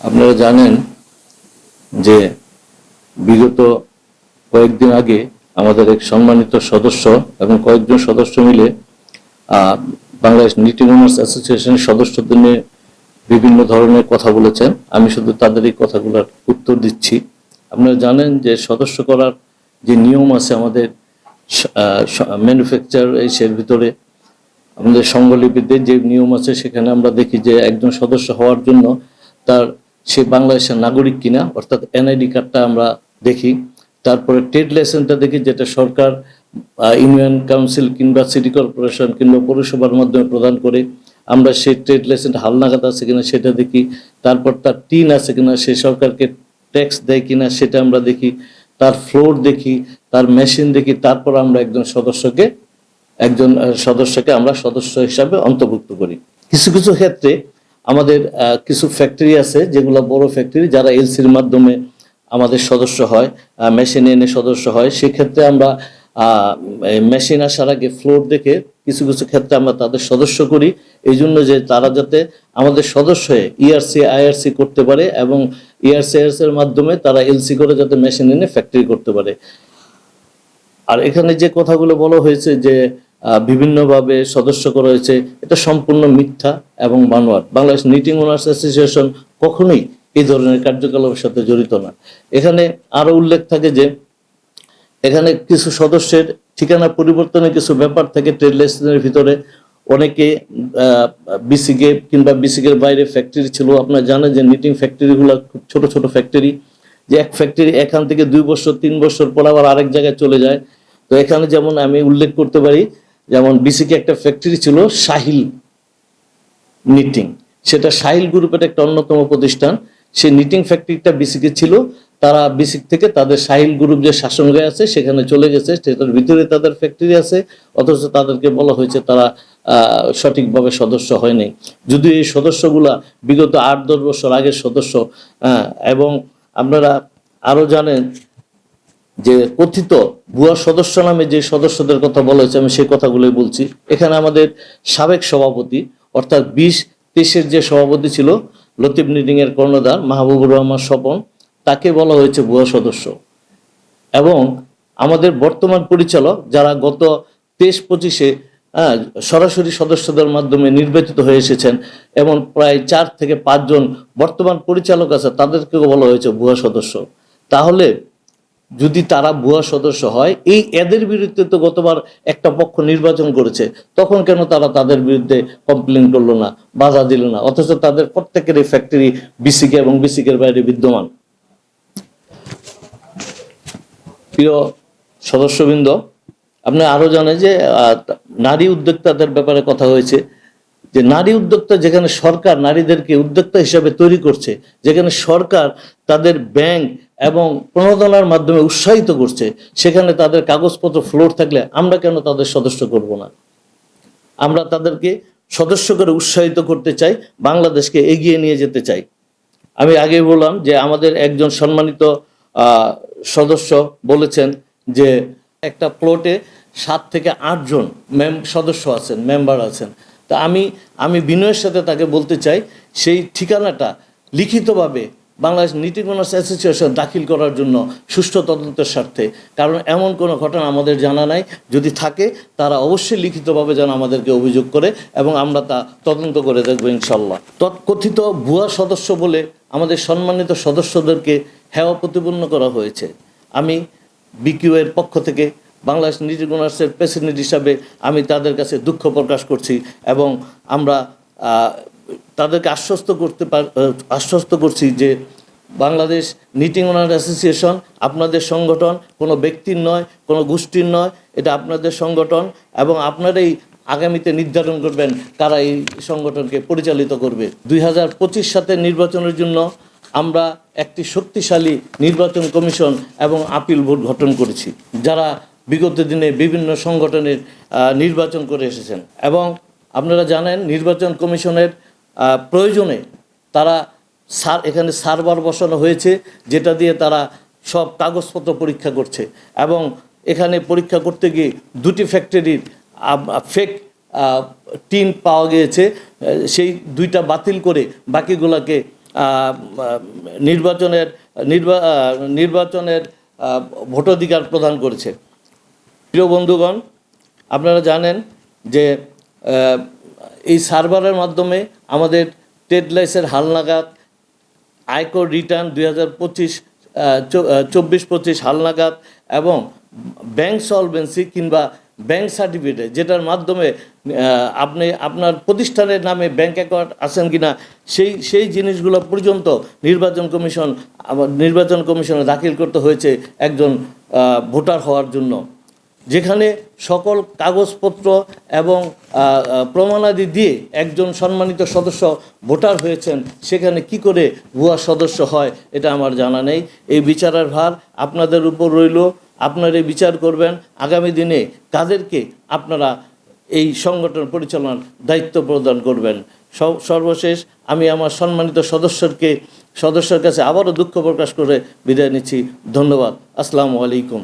আপনারা জানেন যে বিগত কয়েকদিন আগে আমাদের এক সম্মানিত সদস্য এবং কয়েকজন সদস্য মিলে বাংলাদেশ নিটিং ওনার্স অ্যাসোসিয়েশনের সদস্যদের নিয়ে বিভিন্ন ধরনের কথা বলেছেন। আমি শুধু তাদের এই কথাগুলোর উত্তর দিচ্ছি। আপনারা জানেন যে সদস্য করার যে নিয়ম আছে আমাদের ম্যানুফ্যাকচার এর ভিতরে, আমাদের সংঘলিপিতে যে নিয়ম আছে সেখানে আমরা দেখি যে একজন সদস্য হওয়ার জন্য তার সে বাংলাদেশের নাগরিক কিনা, অর্থাৎ এনআইডি কার্ডটা আমরা দেখি। তারপরে ট্রেড লাইসেন্সটা দেখি, যেটা সরকার ইউনিয়ন কাউন্সিল কিংবা সিটি কর্পোরেশন কিংবা পৌরসভার মাধ্যমে প্রদান করে। আমরা সেই ট্রেড লাইসেন্স হালনাগাদ আছে কিনা সেটা দেখি। তারপর তার টিন আছে কিনা, সে সরকারকে ট্যাক্স দেয় কিনা সেটা আমরা দেখি। তার ফ্লোর দেখি, তার মেশিন দেখি, তারপর আমরা একজন সদস্যকে একজন সদস্যকে আমরা সদস্য হিসাবে অন্তর্ভুক্ত করি। কিছু কিছু ক্ষেত্রে আমাদের কিছু ফ্যাক্টরি আছে যেগুলো বড় ফ্যাক্টরি যারা এলসির মাধ্যমে আমাদের সদস্য হয় মেশিন এনে সদস্য হয়। সেক্ষেত্রে আমরা মেশিন আসার আগে ফ্লোর দেখে কিছু কিছু ক্ষেত্রে আমরা তাদের সদস্য করি। এই জন্য যে তারা যাতে আমাদের সদস্য হয়ে E ইআরসি আইআরসি করতে পারে এবং E ইআরসি এর মাধ্যমে তারা এলসি করে যাতে মেশিন এনে ফ্যাক্টরি করতে পারে। আর এখানে যে কথাগুলো বলা হয়েছে যে বিভিন্নভাবে সদস্য করা হয়েছে এটা সম্পূর্ণ মিথ্যা এবং বানোয়াট। বাংলাদেশ নিটিং ওনার্স অ্যাসোসিয়েশন কখনোই এই ধরনের কার্যকলাপের সাথে জড়িত না। এখানে আরও উল্লেখ থাকে যে, এখানে কিছু সদস্যের ঠিকানা পরিবর্তনের কিছু ব্যাপার থাকে ট্রেড লাইসেন্সের ভিতরে। অনেকে বিসিকে কিংবা বিসিকের বাইরে ফ্যাক্টরি ছিল। আপনারা জানেন যে নিটিং ফ্যাক্টরিগুলো খুব ছোট ছোট ফ্যাক্টরি যে এক ফ্যাক্টরি এখান থেকে দুই বছর, তিন বছর পর আবার আরেক জায়গায় চলে যায়। তো এখানে যেমন আমি উল্লেখ করতে পারি যেমন বিসিকে একটা ফ্যাক্টরি ছিল সাহিল নিটিং সেটা সাহিল গ্রুপের একটা অন্যতম প্রতিষ্ঠান। সেই নিটিং ফ্যাক্টরিটা বিসিকে ছিল। তারা বিসিক থেকে তাদের সাহিল গ্রুপ যে শাসনগায় আছে, সেখানে চলে গেছে। সেটার ভিতরে তাদের ফ্যাক্টরি আছে। অথচ তাদেরকে বলা হয়েছে তারা সঠিকভাবে সদস্য হয়নি। যদিও এই সদস্যগুলা বিগত আট দশ বছর আগের সদস্য এবং আপনারা আরও জানেন যে কথিত ভুয়া সদস্য নামে যে সদস্যদের কথা বলা হয়েছে, আমি সেই কথাগুলোই বলছি। এখানে আমাদের সাবেক সভাপতি, অর্থাৎ বিশ তেইশের যে সভাপতি ছিল, লতিফ নিডিং এর কর্ণধার, মাহবুবুর রহমান স্বপন, তাকে বলা হয়েছে ভুয়া সদস্য। এবং আমাদের বর্তমান পরিচালক, যারা গত তেইশ পঁচিশে সরাসরি সদস্যদের মাধ্যমে নির্বাচিত হয়ে এসেছেন, এবং প্রায় চার থেকে পাঁচজন বর্তমান পরিচালক আছে, তাদেরকেও বলা হয়েছে ভুয়া সদস্য। তাহলে যদি তারা ভুয়া সদস্য হয়, এই এদের বিরুদ্ধে তো গতবার একটা পক্ষ নির্বাচন করেছে, তখন কেন তারা তাদের বিরুদ্ধে কমপ্লেন করল না, বাধা দিল না? অথচ তাদের প্রত্যেকের এই ফ্যাক্টরি বিসিকে এবং বিসিকের বাইরে বিদ্যমান। প্রিয় সদস্যবৃন্দ, আপনি আরও জানেন যে নারী উদ্যোক্তাদের ব্যাপারে কথা হয়েছে, যে নারী উদ্যোক্তা যেখানে সরকার নারীদেরকে উদ্যোক্তা হিসাবে তৈরি করছে, যেখানে সরকার তাদের ব্যাংক এবং প্রণোদনার মাধ্যমে উৎসাহিত করছে, সেখানে তাদের কাগজপত্র ফ্লোর থাকলে আমরা কেন তাদের সদস্য করব না? আমরা তাদেরকে সদস্য করে উৎসাহিত করতে চাই, বাংলাদেশকে এগিয়ে নিয়ে যেতে চাই। আমি আগে বললাম যে আমাদের একজন সম্মানিত সদস্য বলেছেন যে একটা প্লটে সাত থেকে আটজন মেম সদস্য আছেন মেম্বার আছেন। তা আমি আমি বিনয়ের সাথে তাকে বলতে চাই, সেই ঠিকানাটা লিখিতভাবে বাংলাদেশ নীতি অনার্স অ্যাসোসিয়েশন দাখিল করার জন্য সুষ্ঠু তদন্তের স্বার্থে। কারণ এমন কোনো ঘটনা আমাদের জানা নাই। যদি থাকে, তারা অবশ্যই লিখিতভাবে যেন আমাদেরকে অভিযোগ করে এবং আমরা তা তদন্ত করে দেখব ইনশাল্লাহ তৎকথিত ভুয়া সদস্য বলে আমাদের সম্মানিত সদস্যদেরকে হেওয়া প্রতিপন্ন করা হয়েছে। আমি বিকিউ এর পক্ষ থেকে বাংলাদেশ নীতি প্রেসিডেন্ট হিসাবে আমি তাদের কাছে দুঃখ প্রকাশ করছি এবং আমরা তাদেরকে আশ্বস্ত করতে পার আশ্বস্ত করছি যে বাংলাদেশ নিটিং ওনার অ্যাসোসিয়েশন আপনাদের সংগঠন কোনো ব্যক্তির নয়, কোনো গোষ্ঠীর নয়, এটা আপনাদের সংগঠন এবং আপনারাই আগামীতে নির্ধারণ করবেন কারা এই সংগঠনকে পরিচালিত করবে। দুই হাজার পঁচিশ সাথে নির্বাচনের জন্য আমরা একটি শক্তিশালী নির্বাচন কমিশন এবং আপিল ভোট গঠন করেছি, যারা বিগত দিনে বিভিন্ন সংগঠনের নির্বাচন করে এসেছেন। এবং আপনারা জানেন, নির্বাচন কমিশনের প্রয়োজনে তারা সার এখানে সার্ভার বসানো হয়েছে, যেটা দিয়ে তারা সব কাগজপত্র পরীক্ষা করছে। এবং এখানে পরীক্ষা করতে গিয়ে দুটি ফ্যাক্টরির ফেক টিন পাওয়া গিয়েছে। সেই দুইটা বাতিল করে বাকিগুলোকে নির্বাচনের, নির্বা নির্বাচনের ভোটাধিকার প্রদান করেছে। প্রিয় বন্ধুগণ, আপনারা জানেন যে এই সার্ভারের মাধ্যমে আমাদের ট্রেড লাইসের হালনাগাদ আয়কর রিটার্ন দুই হাজার পঁচিশ চব্বিশ পঁচিশ হালনাগাদ এবং ব্যাংক সলভেন্সি কিংবা ব্যাংক সার্টিফিকেট যেটার মাধ্যমে আপনি আপনার প্রতিষ্ঠানের নামে ব্যাংক অ্যাকাউন্ট আছেন কিনা, সেই সেই জিনিসগুলো পর্যন্ত নির্বাচন কমিশন নির্বাচন কমিশনে দাখিল করতে হয়েছে একজন ভোটার হওয়ার জন্য। যেখানে সকল কাগজপত্র এবং প্রমাণাদি দিয়ে একজন সম্মানিত সদস্য ভোটার হয়েছেন, সেখানে কি করে ভুয়া সদস্য হয়, এটা আমার জানা নেই। এই বিচারের ভার আপনাদের উপর রইল আপনারা বিচার করবেন। আগামী দিনে কাদেরকে আপনারা এই সংগঠন পরিচালনার দায়িত্ব প্রদান করবেন? সর্বশেষ আমি আমার সম্মানিত সদস্যকে সদস্যের কাছে আবারও দুঃখ প্রকাশ করে বিদায় নিচ্ছি। ধন্যবাদ। আসসালামু আলাইকুম।